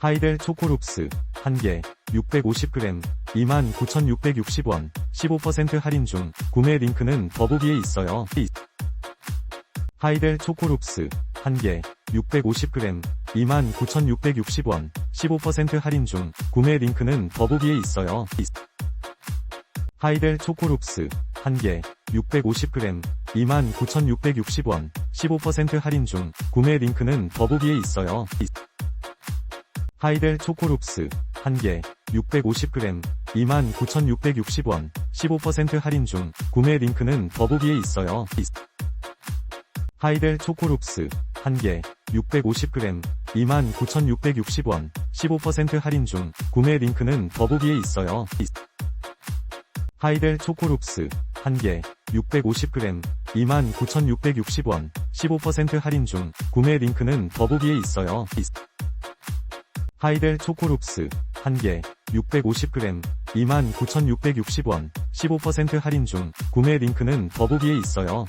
하이델 초코룹스 1개 650g 29,660원 15% 할인 중 구매 링크는 더보기에 있어요. 하이델 초코룹스 1개 650g 29,660원 15% 할인 중 구매 링크는 더보기에 있어요. 하이델 초코룹스 1개 650g 29,660원 15% 할인 중 구매 링크는 더보기에 있어요. 하이델 초코룹스 1개 650g 29,660원 15% 할인 중 구매 링크는 더보기에 있어요. 하이델 초코룹스 1개 650g 29,660원 15% 할인 중 구매 링크는 더보기에 있어요. 하이델 초코룹스 1개 650g 29,660원 15% 할인 중 구매 링크는 더보기에 있어요. 하이델 초코룹스 1개 650g 29,660원 15% 할인 중 구매 링크는 더보기에 있어요.